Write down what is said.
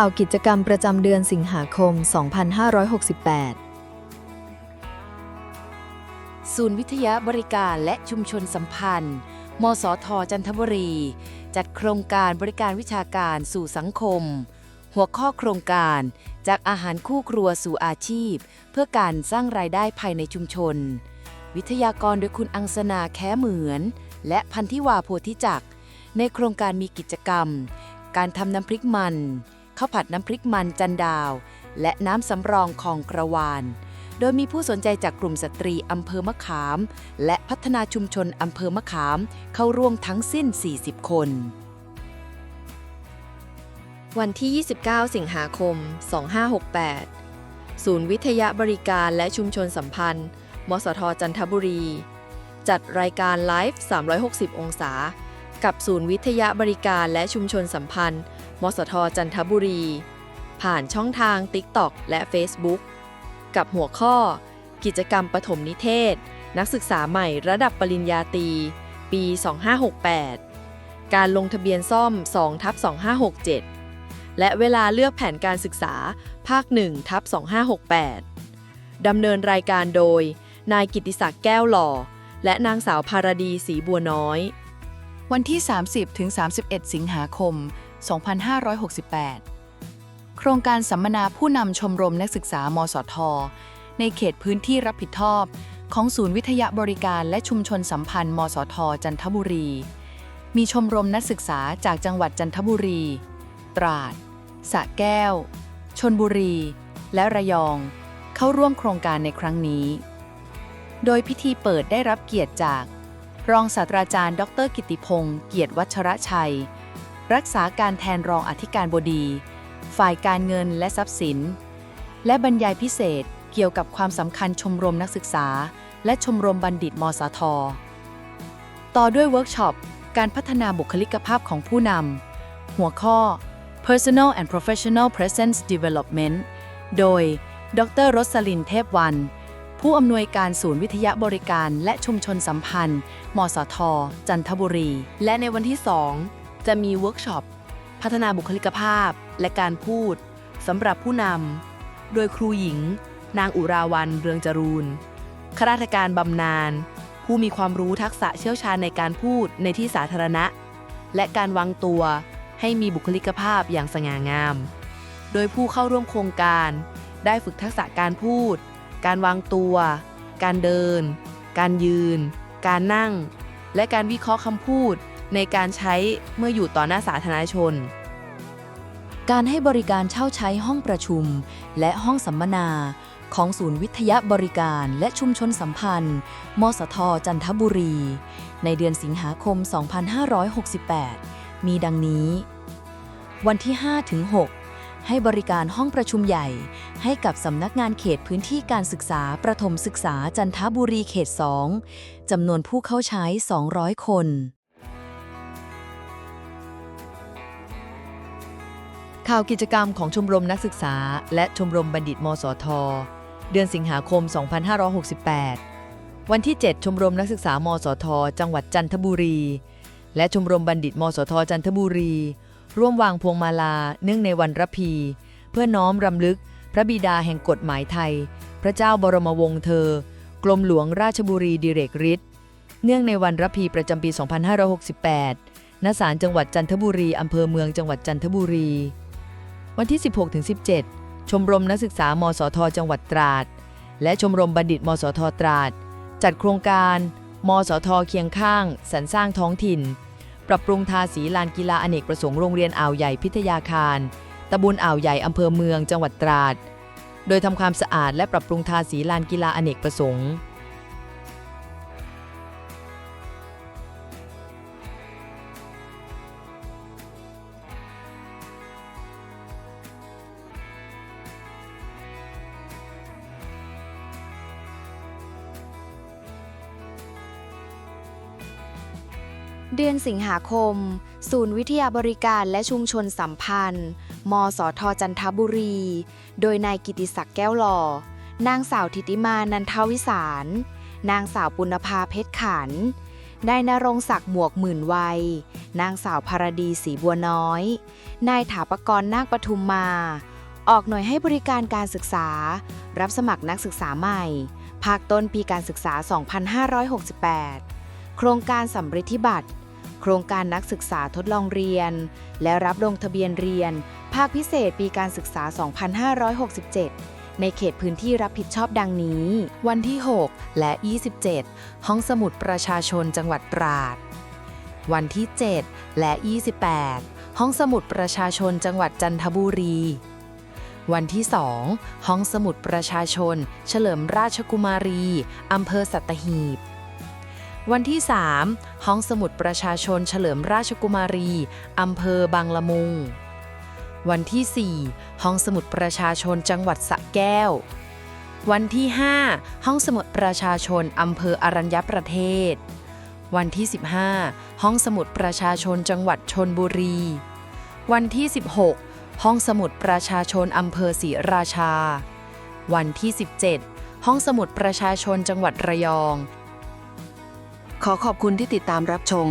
ข่าวกิจกรรมประจำเดือนสิงหาคม 2568 ศูนย์วิทยาบริการและชุมชนสัมพันธ์ มสทจันทบุรี จัดโครงการบริการวิชาการสู่สังคม หัวข้อโครงการจากอาหารคู่ครัวสู่อาชีพ เพื่อการสร้างรายได้ภายในชุมชน วิทยากรโดยคุณอังสนาแค้เหมือน และพันธิวาโพธิจักรในโครงการมีกิจกรรม การทำน้ำพริกมัน ข้าวผัดน้ำพริกมันจันดาว และน้ำสำรองของกระวาน โดยมีผู้สนใจจากกลุ่มสตรีอำเภอมะขาม และพัฒนาชุมชนอำเภอมะขามเข้าร่วมทั้งสิ้น 40 คน วันที่ 29 สิงหาคม 2568 ศูนย์วิทยาบริการและชุมชนสัมพันธ์ มสทจันทบุรี จัดรายการไลฟ์ 360 องศา กับศูนย์วิทยาบริการและชุมชนสัมพันธ์ มสทจันทบุรี ผ่านช่องทาง TikTok และ Facebook กับหัวข้อ กิจกรรมปฐมนิเทศ นักศึกษาใหม่ระดับปริญญาตรี ปี 2568 การลงทะเบียนซ่อม2ทับ2567 และเวลาเลือกแผนการศึกษา ภาค1ทับ2568 ดำเนินรายการโดย นายกิติศักดิ์แก้วหล่อ และนางสาวภารดีศรีบัวน้อย วันที่ 30 ถึง 31 สิงหาคม 2568 โครงการสัมมนาผู้นำชมรมนักศึกษามสท ในเขตพื้นที่รับผิดชอบ ของศูนย์วิทยาบริการและชุมชนสัมพันธ์มสท จันทบุรี มีชมรมนักศึกษาจากจังหวัดจันทบุรี ตราดสระแก้ว ชนบุรี และระยอง เข้าร่วมโครงการในครั้งนี้ โดยพิธีเปิดได้รับเกียรติจาก รองศาสตราจารย์ ดร กิติพงศ์เกียรติวัชรชัย รักษาการแทนรองอธิการบดี ฝ่ายการเงินและทรัพย์สิน และบรรยายพิเศษเกี่ยวกับความสำคัญชมรมนักศึกษา และชมรมบัณฑิตมสท ต่อด้วยเวิร์กช็อป การพัฒนาบุคลิกภาพของผู้นำ หัวข้อ Personal and Professional Presence Development โดย ดรรสลินเทพวัน ผู้อำนวยการศูนย์วิทยาบริการและชุมชนสัมพันธ์ มสท จันทบุรี และในวันที่ 2 จะมีเวิร์กช็อป พัฒนาบุคลิกภาพและการพูดสำหรับผู้นำ โดยครูหญิง นางอุราวันเรืองจรูนข้าราชการบำนาญ ผู้มีความรู้ทักษะเชี่ยวชาญในการพูดในที่สาธารณะ และการวางตัวให้มีบุคลิกภาพอย่างสง่างาม โดยผู้เข้าร่วมโครงการ ได้ฝึกทักษะการพูด การวางตัว การเดิน การยืน การนั่ง และการวิเคราะห์คำพูด ในการใช้เมื่ออยู่ต่อหน้าสาธารณชน การให้บริการเช่าใช้ห้องประชุม และห้องสัมมนา ของศูนย์วิทยาบริการและชุมชนสัมพันธ์ มสท จันทบุรี ในเดือนสิงหาคม 2568 มีดังนี้ วันที่5-6 ให้บริการห้องประชุมใหญ่ ให้กับสำนักงานเขตพื้นที่การศึกษาประถมศึกษาจันทบุรีเขต 2จำนวนผู้เข้าใช้ 200 คนข่าวกิจกรรมของชมรมนักศึกษา และชมรมบัณฑิต มสท เดือนสิงหาคม 2568 วันที่ 7 ชมรมนักศึกษา มสท จังหวัดจันทบุรี และชมรมบัณฑิต มสท จันทบุรี ร่วมวางพวงมาลาเนื่องในวันระพี เพื่อน้อมรำลึก พระบิดาแห่งกฎหมายไทย พระเจ้าบรมวงศ์เธอ กรมหลวงราชบุรีดิเรกฤทธิ์เนื่องในวันระพีประจำปี 2568 ณ ศาลจังหวัดจันทบุรี อำเภอเมืองจังหวัดจันทบุรี วันที่ 16-17 ชมรมนักศึกษามสท จังหวัดตราด และชมรมบัณฑิต มสท ตราด จัดโครงการ มสท เคียงข้างสรรสร้างท้องถิ่น ปรับปรุงทาสีลานกีฬาอเนกประสงค์โรงเรียนอ่าวใหญ่พิทยาคารตำบลอ่าวใหญ่อำเภอเมืองจังหวัดตราด โดยทำความสะอาดและปรับปรุงทาสีลานกีฬาอเนกประสงค์ เดือนสิงหาคม ศูนย์วิทยาบริการและชุมชนสัมพันธ์ มสทจันทบุรี โดยนายกิติศักดิ์แก้วหล่อ นางสาวทิติมานันทวิสาร นางสาวปุณภาเพชรขัน นายนรงศักดิ์หมวกหมื่นวัย นางสาวภารดีศรีบัวน้อย นายถาปกรนาคปทุมมา ออกหน่วยให้บริการการศึกษา รับสมัครนักศึกษาใหม่ ภาคต้นปีการศึกษา 2568โครงการสำริดธิบัตร โครงการนักศึกษาทดลองเรียน และรับลงทะเบียนเรียน ภาคพิเศษปีการศึกษา 2567 ในเขตพื้นที่รับผิดชอบดังนี้ วันที่ 6 และ 27 ห้องสมุดประชาชนจังหวัดตราด วันที่ 7 และ 28 ห้องสมุดประชาชนจังหวัดจันทบุรี วันที่ 2 ห้องสมุดประชาชน เฉลิมราชกุมารีอำเภอสัตหีบ วันที่ 3 ห้องสมุดประชาชนเฉลิมราชกุมารี อำเภอบางละมุง วันที่ 4 ห้องสมุดประชาชนจังหวัดสระแก้ว วันที่ 5 ห้องสมุดประชาชน อำเภออรัญญประเทศ วันที่ 15 ห้องสมุดประชาชนจังหวัดชนบุรี วันที่ 16 ห้องสมุดประชาชน อำเภอศรีราชา วันที่ 17 ห้องสมุดประชาชนจังหวัดระยอง ขอขอบคุณที่ติดตามรับชม